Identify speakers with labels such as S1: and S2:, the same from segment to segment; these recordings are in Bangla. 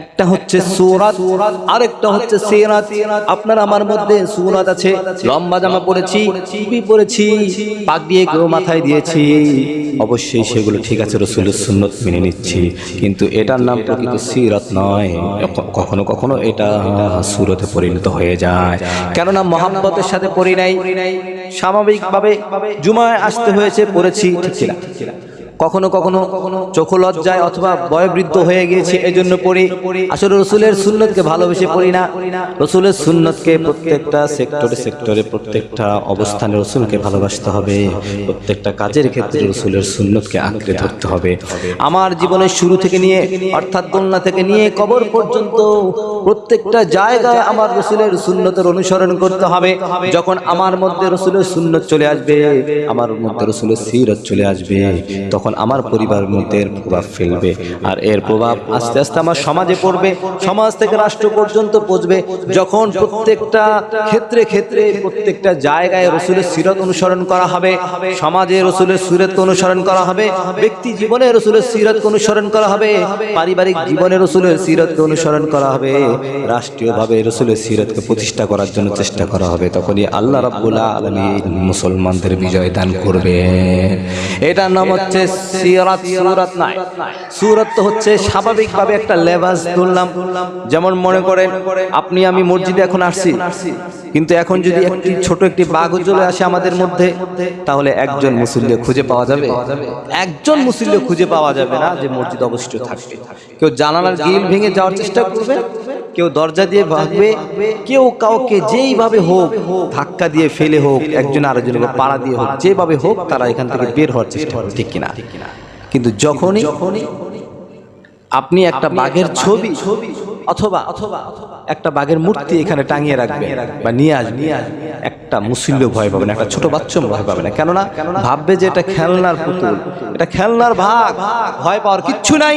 S1: একটা হচ্ছে সুরাত, আরেকটা হচ্ছে সিরাত। আপনার আমার মধ্যে সুরাত আছে, লম্বা জামা পরেছি, টুপি পরেছি, পাক দিয়ে কেউ মাথায় দিয়েছি। অবশ্যই সেগুলো ঠিক আছে, রসুলের সুন্নত মেনে নিচ্ছি। কিন্তু এটার নাম প্রকৃত সিরাত নয়। কখনো কখনো এটা সুরতে পরিণত হয়ে যায়। কেননা মহাব্বতের সাথে পড়ি নাই। স্বাভাবিকভাবে জুমায় আসতে হয়েছে, পড়েছি, ঠিক কখনো কখনো চোখ লজ্জায় অথবা বয়বৃদ্ধ হয়ে গিয়েছে এই জন্য পড়ি। আসলে রসুলের সুন্নতকে ভালোবেসে পড়ি না। রসুলের সুন্নতকে প্রত্যেকটা সেক্টরে সেক্টরে, প্রত্যেকটা অবস্থানে রসুলকে ভালোবাসতে হবে। প্রত্যেকটা কাজের ক্ষেত্রে রসুলের সুন্নতকে আঁকড়ে ধরতে হবে। আমার জীবনের শুরু থেকে নিয়ে, অর্থাৎ কন্যা থেকে নিয়ে কবর পর্যন্ত প্রত্যেকটা জায়গায় আমার রসুলের সুন্নতের অনুসরণ করতে হবে। যখন আমার মধ্যে রসুলের সুন্নত চলে আসবে, আমার মধ্যে রসুলের সিরত চলে আসবে, তখন আমার পরিবারের মধ্যে এর প্রভাব ফেলবে। আর এর প্রভাব আস্তে আস্তে আমার সমাজে পড়বে। সমাজ থেকে রাষ্ট্র পর্যন্ত পৌঁছবে। যখন প্রত্যেকটা ক্ষেত্রে ক্ষেত্রে, প্রত্যেকটা জায়গায় রসুলের সিরত অনুসরণ করা হবে, সমাজে রসুলের সিরত অনুসরণ করা হবে, ব্যক্তি জীবনে রসুলের সিরত অনুসরণ করা হবে, পারিবারিক জীবনে রসুলের সিরতকে অনুসরণ করা হবে, রাষ্ট্রীয়ভাবে রসুলের সিরতকে প্রতিষ্ঠা করার জন্য চেষ্টা করা হবে, তখনই আল্লাহ রাব্বুল আলামিন মুসলমানদের বিজয় দান করবে। এটার নাম হচ্ছে সিরাত, সুরাত নাই। সুরাত তো হচ্ছে স্বাভাবিকভাবে একটা লেবাস ধরলাম যেমন মনে করেন, আপনি আমি মসজিদে এখন আসছি। কিন্তু এখন যদি একটি ছোট একটি বাঘ চলে আসে আমাদের মধ্যে, তাহলে একজন মুসল্লি খুঁজে পাওয়া যাবে? একজন মুসল্লি খুঁজে পাওয়া যাবে না যে মসজিদ অবশিষ্ট থাকবে। কেউ জানালার গিল ভেঙে যাওয়ার চেষ্টা করবে? কেউ দরজা দিয়ে ভাগবে কেউ কাউকে যেইভাবে হোক ধাক্কা দিয়ে ফেলে হোক একজন আরেকজনকে পাড়া দিয়ে হোক যেভাবে হোক তারা এখান থেকে বের হওয়ার চেষ্টা করে ঠিক কিনা? কিন্তু যখনই আপনি একটা বাঘের ছবি অথবা অথবা একটা বাঘের মূর্তি এখানে টাঙিয়ে রাখবে বা নিয়ে আসবে নিয়ে আসবে একটা মুসল্য ভয় পাবে না, একটা ছোট বাচ্চা ভয় পাবে না। কেননা ভাববে যে এটা খেলনার পুতুল। এটা খেলনার ভাগ। ভয় পাওয়ার কিচ্ছু নাই।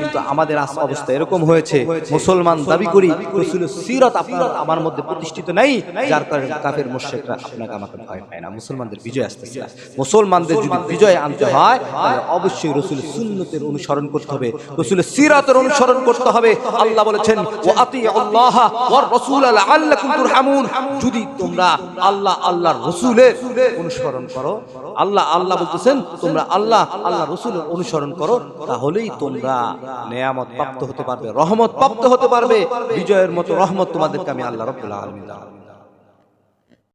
S1: কিন্তু আমাদের অবস্থা এরকম হয়েছে। মুসলমান দাবি করি সিরত আপনার আমার মধ্যে প্রতিষ্ঠিত নাই। যার কারণে কাফের মোশেকরা আপনাকে আমাকে ভয় পায় না। মুসলমানদের বিজয় আসতেছে। মুসলমানদের যদি বিজয় আনতে হয়, তাহলে অবশ্যই রসুলের সুন্নতের অনুসরণ করতে হবে। রসুলের সিরাতের অনুসরণ করতে হবে। আল্লাহ বলেছেন ও আতি আল্লাহ ওয়ার রাসূল লাআল্লাকুম তুরহামুন। যদি তোমরা আল্লাহ আল্লাহর রসুলের অনুসরণ করো আল্লাহ আল্লাহ বলতেছেন, তোমরা আল্লাহ আল্লাহ রসুলের অনুসরণ করো, তাহলেই তোমরা নেয়ামত প্রাপ্ত হতে পারবে, রহমত প্রাপ্ত হতে পারবে, বিজয়ের মতো রহমত তোমাদেরকে আমি আল্লাহ রব্বুল আলামিন।